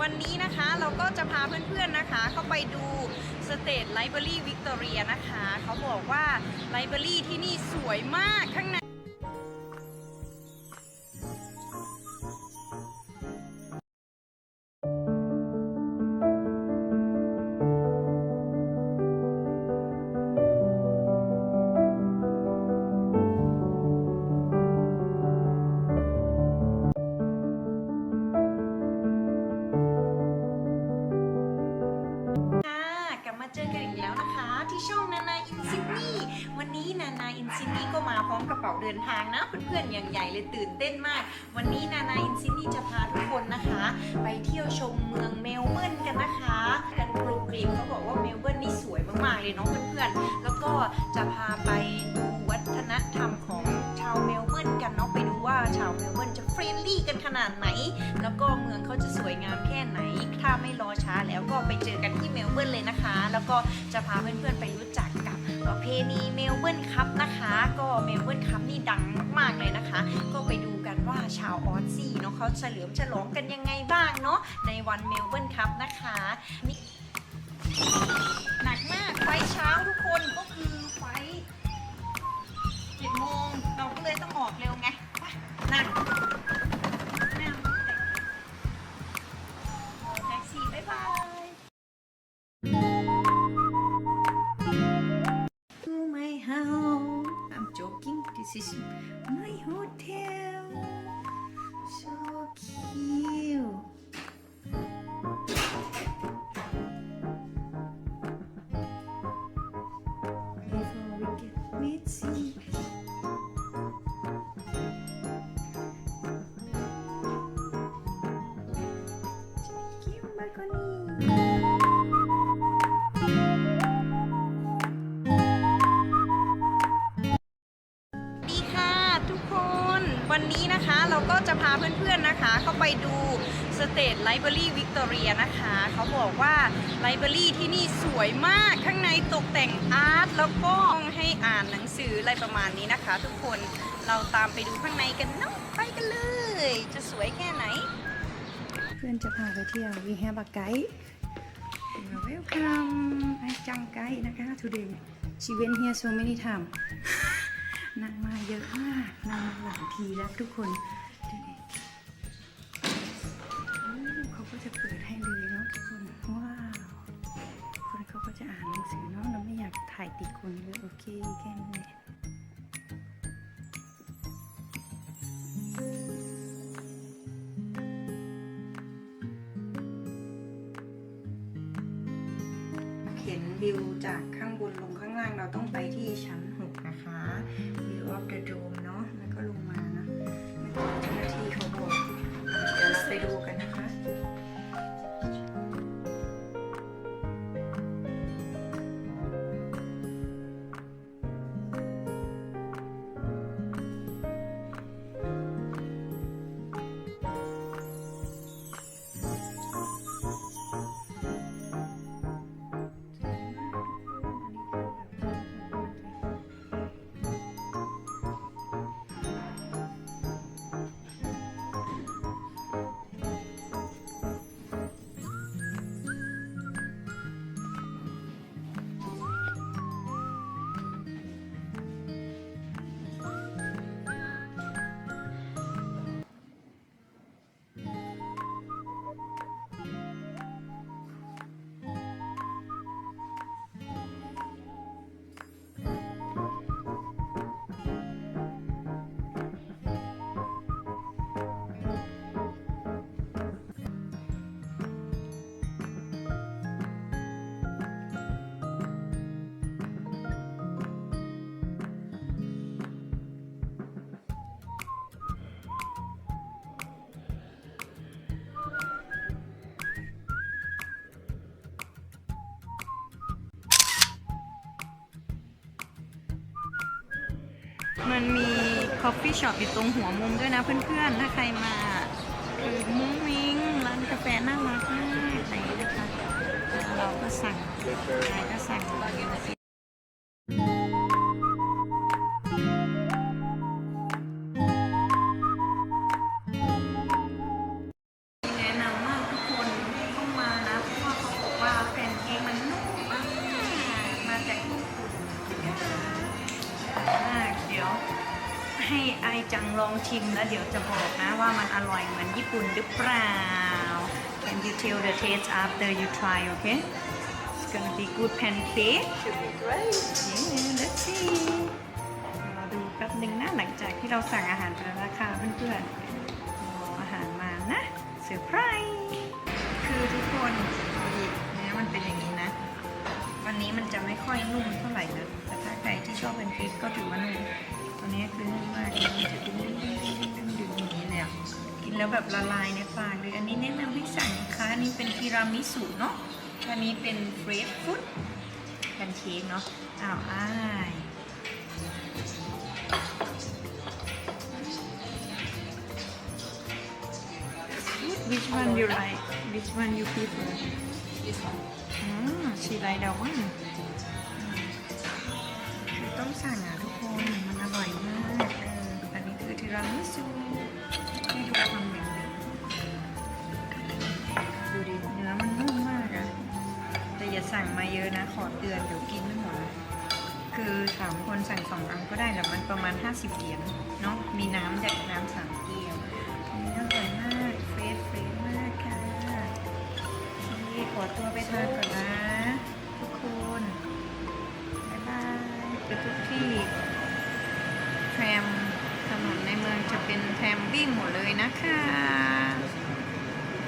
วันนี้นะคะเราก็จะพาเพื่อนๆนะคะ เข้าไปดูสเตทไลบรารีวิกตอเรียนะคะ เขาบอกว่าไลบรารีที่นี่สวยมากข้างใน เป๋าเดินทางนะเพื่อนๆอย่างใหญ่เลยตื่นเต้นมาก วันนี้นานาอินซินี่จะพาทุกคนนะคะ ไปเที่ยวชมเมืองเมลเบิร์นกันนะคะ กันกรุงกรีมเขาบอกว่าเมลเบิร์นนี่สวยมากๆเลยเนาะเพื่อนๆแล้วก็จะพาไปดูวัฒนธรรมของชาวเมลเบิร์นกันเนาะไปดูว่าชาวเมลเบิร์นจะเฟรนลี่กันขนาดไหน แล้วก็เมืองเขาจะสวยงามแค่ไหน ถ้าไม่รอช้าแล้วก็ไปเจอกันที่เมลเบิร์นเลยนะคะ แล้วก็จะพาเพื่อนๆไปรู้จัก ประเพณีเมลเบิร์นคัพนะคะ ก็เมลเบิร์นคัพนี่ดังมากๆเลยนะคะ ก็ไปดูกันว่าชาวออสซี่เนาะเขาเฉลิมฉลองกันยังไงบ้างเนาะในวันเมลเบิร์นคัพนะคะนี่หนักมากไฟเช้าทุกคนก็คือไฟเจ็ดโมงเราก็เลยต้องออกเร็วไงไปหนัก วันนี้นะคะเราก็จะพาเพื่อนๆนะคะ เข้าไปดูสเตทไลบรารีวิกตอเรียนะคะ เขาบอกว่าไลบรารีที่นี่สวยมากข้างในตกแต่งอาร์ตแล้วก็ให้อ่านหนังสืออะไรประมาณนี้นะคะ ทุกคนเราตามไปดูข้างในกันเนาะไปกันเลย จะสวยแค่ไหน เพื่อนจะพาไปเที่ยว We have a guide Welcome ไอจังไกด์นะคะ today she went here so many time นางมาเยอะมากนางมาหลายทีแล้วทุกคนดูดิเขาก็จะเปิดให้เลยเนาะทุกคนว้าวคนเขาก็จะอ่านหนังสือเนาะเราไม่อยากถ่ายติดคนเลยโอเคแค่นี้แหละเห็นวิวจากข้างบนลงข้างล่างเราต้องไปที่ชั้น 6 นะคะ what to do. มันมีคอฟฟี่ช็อปอยู่ตรงหัวมุมด้วยนะเพื่อนๆ ถ้าใครมาคือมุ้งมิ้งร้านกาแฟน่ารักมากอะไรนะคะเราก็สั่งใครก็สั่งแพนเค้กมันนุ่มมาก มาจากญี่ปุ่น ลองชิมแล้วเดี๋ยวจะบอกนะว่ามันอร่อยเหมือนญี่ปุ่นหรือเปล่า Can you tell the taste after you try okay It's gonna be good pancake Should be great. Yeah let's see เราดูแป๊บหนึ่งนะหลังจากที่เราสั่งอาหารไปแล้วนะคะเพื่อนๆรออาหารมานะเซอร์ไพรส์คือทุกคนดูดิเนื้อมันเป็นอย่างนี้นะ วันนี้มันจะไม่ค่อยนุ่มเท่าไหร่นะ แต่ถ้าใครที่ชอบเป็นฟิกก็ถือว่านุ่มตัวนี้คือนุ่มมากเลยมันจะดึงดึงดึงดึงดึงดึงอย่างนี้เลยอะกินแล้วแบบละลายในปากเลยอันนี้แนะนำให้สั่งนะคะอันนี้เป็นทีรามิสุเนาะอันนี้เป็นเฟรชฟุตแพนเค้กเนาะอ้าวอ้าย Which one you like? Which one you prefer? This one. อืมชีไรดาวันคือต้อง สั่งอะทุกคนมันอร่อยมากเอออันนี้คือทีรามิสุให้ดูความเหนียวนึบดูดิเนื้อมันนุ่มมากอะแต่อย่าสั่งมาเยอะนะ ขอเตือนเดี๋ยวกินไม่หมดคือสามคนสั่งสองอันก็ได้แต่มันประมาณ 50เหรียญเนาะมีน้ำจากน้ำสามเกลียวอันอร่อยมากเฟรชเฟรชมากค่ะนี่ขอตัวไปทานก่อนนะ ไปทุกที่แทรมถนนในเมืองจะเป็นแทรมวิ่งหมดเลยนะคะ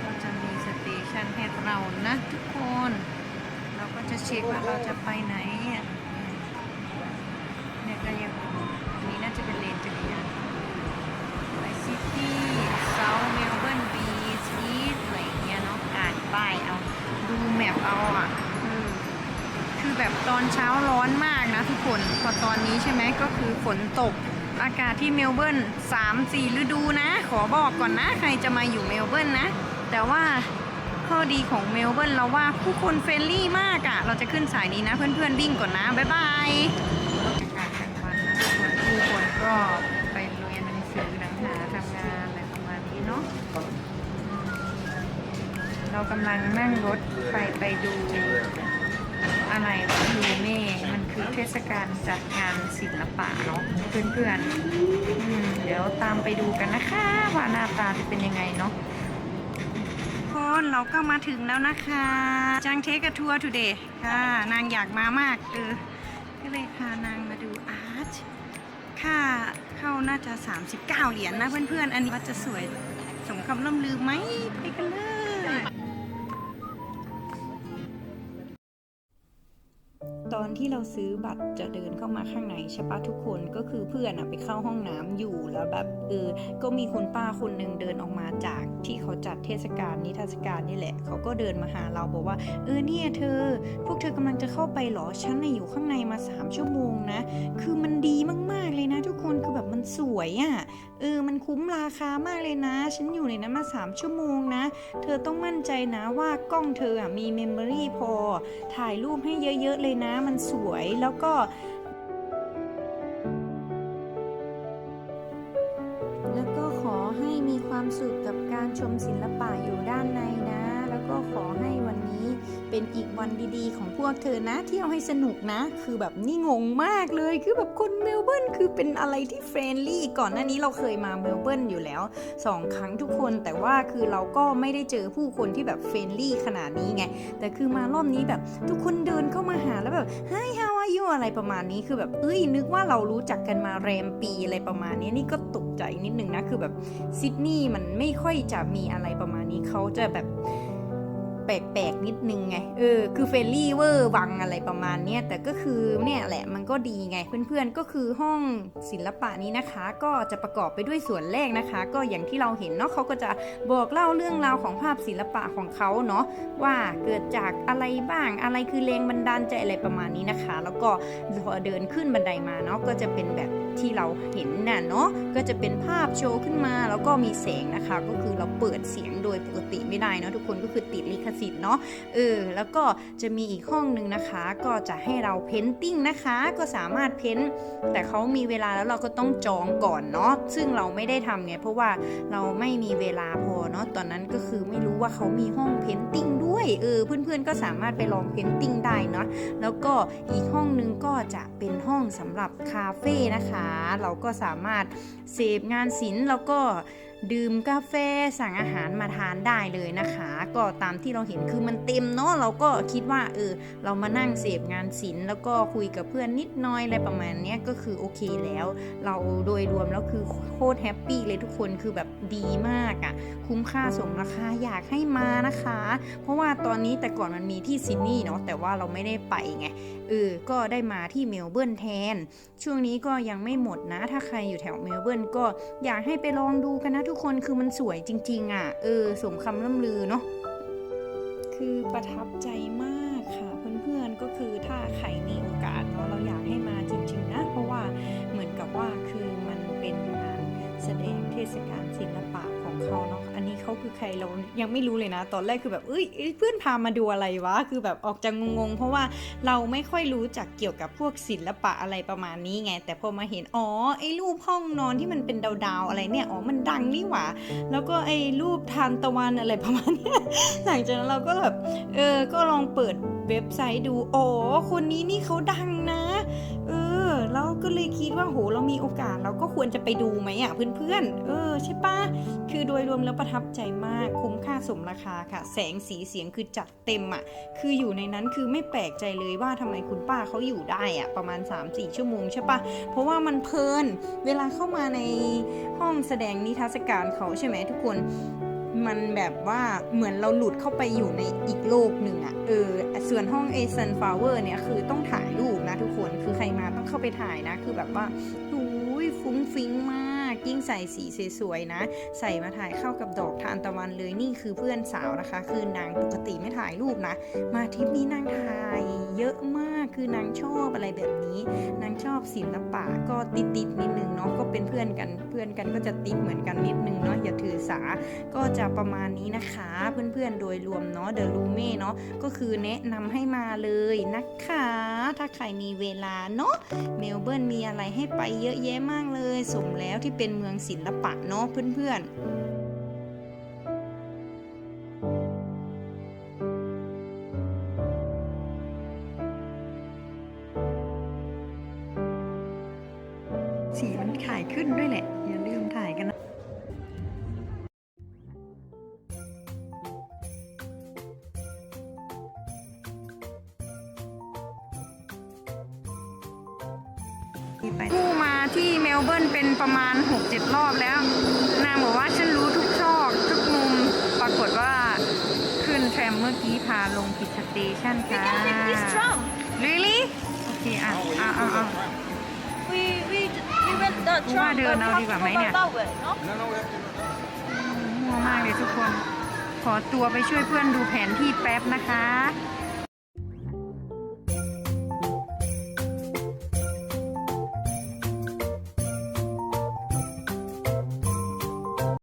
ก็จะมีสเตชันให้เรานะทุกคน เราก็จะเช็คว่าเราจะไปไหนเนี่ยก็ยังอันนี้น่าจะเป็นเลนจักรยานไปซิตี้เซาท์เมลเบิร์นบีชอีสอะไรอย่างเงี้ยเนาะอ่านป้ายเอา ดูแมปเอาอะเออคื อแบบตอนเช้าร้อนมากนะทุกคน พอตอนนี้ใช่ไหมก็คือฝนตก อากาศที่เมลเบิร์น3 4 ฤดูนะ ขอบอกก่อนนะ ใครจะมาอยู่เมลเบิร์นนะ แต่ว่าข้อดีของเมลเบิร์นเราว่าผู้คนเฟรนลี่มากอะ่ะ เราจะขึ้นสายนี้นะเพื่อนๆวิ่งก่อนนะ บ๊ายบายอากาศกลางวันนะคนผู้คนก็ไปเรียนหนังสือหนังหาทำงานอะไรประมาณนี้เนาะเรากำลังนั่งรถไปไปดูอะไร ดูเม่มันคือเทศกาลจัดงานศิลปะเนาะเพื่อนๆเดี๋ยวตามไปดูกันนะคะ ว่าหน้าตาจะเป็นยังไงเนาะคนเราก็มาถึงแล้วนะคะจังเทกทัวร์ทูเดย์ค่ะ นางอยากมามากเออก็เลยพานางมาดูอาร์ตค่าเข้าน่าจะ 39 เหรียญนะเพื่อนๆ อันนี้ว่าจะสวยสมคำล่ำลือไหมไปกัน ตอนที่เราซื้อบัตรจะเดินเข้ามาข้างในใช่ปะทุกคนก็คือเพื่อนอะไปเข้าห้องน้ำอยู่แล้วแบบ เออ ก็มีคุณป้าคนหนึ่งเดินออกมาจากที่เขาจัดเทศกาลนิทรรศการนี่แหละ เขาก็เดินมาหาเราบอกว่า เออเนี่ยเธอ พวกเธอกำลังจะเข้าไปหรอ ฉันน่ะอยู่ข้างในมา3ชั่วโมงนะ คือมันดีมากๆเลยนะ ทุกคน คือแบบมันสวยอะ่ะ เออ มันคุ้มราคามากเลยนะ ฉันอยู่ในนั้นมา3ชั่วโมงนะ เธอต้องมั่นใจนะว่ากล้องเธออะมีเมมโมรี่พอ ถ่ายรูปให้เยอะๆเลยนะ มันสวย แล้วก็ วันดีๆ ของพวกเธอนะเที่ยวให้สนุกนะ คือแบบนี่งงมากเลยคือแบบคนเมลเบิร์นคือเป็นอะไรที่เฟรนลี่ก่อนหน้านี้เราเคยมาเมลเบิร์นอยู่แล้วสองครั้งทุกคนแต่ว่าคือเราก็ไม่ได้เจอผู้คนที่แบบเฟรนลี่ขนาดนี้ไง แต่คือมารอบนี้แบบทุกคนเดินเข้ามาหาแล้วแบบ Hi how are you อะไรประมาณนี้คือแบบเอ้ยนึกว่าเรารู้จักกันมาแรมปีอะไรประมาณนี้นี่ก็ตกใจนิดนึงนะคือแบบซิดนีย์มันไม่ค่อยจะมีอะไรประมาณนี้เขาจะแบบ แปลกๆนิดนึงไง เออ คือเฟรนลี่เวอร์วังอะไรประมาณเนี้ย แต่ก็คือเนี่ยแหละมันก็ดีไง เพื่อนๆ ก็คือห้องศิลปะนี้นะคะ ก็จะประกอบไปด้วยส่วนแรกนะคะ ก็อย่างที่เราเห็นเนาะเขาก็จะบอกเล่าเรื่องราวของภาพศิลปะของเขาเนาะว่าเกิดจากอะไรบ้าง อะไรคือแรงบันดาลใจอะไรประมาณนี้นะคะ แล้วก็พอเดินขึ้นบันไดมาเนาะก็จะเป็นแบบ ที่เราเห็นน่ะเนาะก็จะเป็นภาพโชว์ขึ้นมาแล้วก็มีแสงนะคะ ก็คือเราเปิดเสียงโดยปกติไม่ได้เนาะทุกคนก็คือติดลิขสิทธิ์เนาะเออแล้วก็จะมีอีกห้องหนึ่งนะคะ ก็จะให้เราเพ้นติ้งนะคะ ก็สามารถเพ้นแต่เขามีเวลาแล้วเราก็ต้องจองก่อนเนาะซึ่งเราไม่ได้ทำไงเพราะว่าเราไม่มีเวลาพอ เนาะตอนนั้นก็คือไม่รู้ว่าเขามีห้องเพนติ้งด้วยเออเพื่อนๆก็สามารถไปลองเพนติ้งได้เนาะแล้วก็อีกห้องนึงก็จะเป็นห้องสำหรับคาเฟ่นะคะ เราก็สามารถเสพงานศิลป์แล้วก็ ดื่มกาแฟสั่งอาหารมาทานได้เลยนะคะ ก็ตามที่เราเห็นคือมันเต็มเนาะเราก็คิดว่าเออเรามานั่งเสพงานศิลป์แล้วก็คุยกับเพื่อนนิดน้อยอะไรประมาณนี้ก็คือโอเคแล้ว เราโดยรวมแล้วคือโคตรแฮปปี้เลยทุกคนคือแบบดีมากอะ่ะ คุ้มค่าสมราคาอยากให้มานะคะ เพราะว่าตอนนี้แต่ก่อนมันมีที่ซิดนีย์เนาะแต่ว่าเราไม่ได้ไปไงเออก็ได้มาที่เมลเบิร์นแทน ช่วงนี้ก็ยังไม่หมดนะ ถ้าใครอยู่แถวเมลเบิร์นก็อยากให้ไปลองดูกันนะทุกทุกคนคือมันสวยจริง ๆ อะ เออสมคำล่ำลือเนาะคือประทับใจมากค่ะ เพื่อนๆก็คือถ้าใคร ศกาลศิลปะของเขาเนาะอันนี้เขาคือใครเรายังไม่รู้เลยนะ ตอนแรกคือแบบเอ้ยเพื่อนพามาดูอะไรวะคือแบบออกจะงงๆ เพราะว่าเราไม่ค่อยรู้จักเกี่ยวกับพวกศิลปะอะไรประมาณนี้ไง แต่พอมาเห็นอ๋อไอ้รูปห้องนอนที่มันเป็นดาวๆอะไรเนี่ยอ๋อมันดังนี่หว่า แล้วก็ไอ้รูปทานตะวันอะไรประมาณนี้หลังจากนั้นเราก็แบบเออก็ลองเปิดเว็บไซต์ดูอ๋อคนนี้นี่เขาดังนะ ว่าโหเรามีโอกาสเราก็ควรจะไปดูไหมอะเพื่อนๆ เออใช่ปะคือโดยรวมแล้วประทับใจมากคุ้มค่าสมราคาค่ะ แสงสีเสียงคือจัดเต็มอะ คืออยู่ในนั้นคือไม่แปลกใจเลยว่าทำไมคุณป้าเขาอยู่ได้อะประมาณ 3-4 ชั่วโมงใช่ปะเพราะว่ามันเพลินเวลาเข้ามาในห้องแสดงนิทรรศการเขาใช่ไหมทุกคน มันแบบว่าเหมือนเราหลุดเข้าไปอยู่ในอีกโลกหนึ่งอะเออ ส่วนห้องเอซันฟลาวเวอร์เนี่ยคือต้องถ่ายรูปนะทุกคน คือใครมาต้องเข้าไปถ่ายนะ คือแบบว่าหูยฟุ้งฟิ้งมากยิ่งใส่สีสวยๆนะ ใส่มาถ่ายเข้ากับดอกทานตะวันเลยนี่คือเพื่อนสาวนะคะ คือนางปกติไม่ถ่ายรูปนะ มาทริปนี้นางถ่ายเยอะมากคือนางชอบอะไรแบบนี้ นางชอบศิลปะก็ติดๆนิดนึงเนาะก็เป็นเพื่อนกันเพื่อนกันก็จะติดเหมือนกันนิดนึง อย่าถือสา ก็จะประมาณนี้นะคะเพื่อนๆโดยรวมเนาะเดอะลูเม่เนาะก็คือแนะนำให้มาเลยนะคะ ถ้าใครมีเวลาเนาะเมลเบิร์นมีอะไรให้ไปเยอะแยะมากเลยสมแล้วที่เป็นเมืองศิลปะเนาะเพื่อนๆสีมันถ่ายขึ้นด้วยแหละ อย่าลืมถ่ายกันนะ ป็นประมาณ 6-7 รอบแล้ว นางบอกว่าฉันรู้ทุกซอกทุกมุม ปรากฏว่าขึ้นแทรมเมื่อกี้พาลงผิดสเตชันค่ะ really โอเคอะอะอะอะ We we we went the ว่า tram, เดิน but we เอา have ดี to กว่า go ไหม by เนี่ย that way, no? มั่วมากเลยทุกคน ขอตัวไปช่วยเพื่อนดูแผนที่แป๊บนะคะ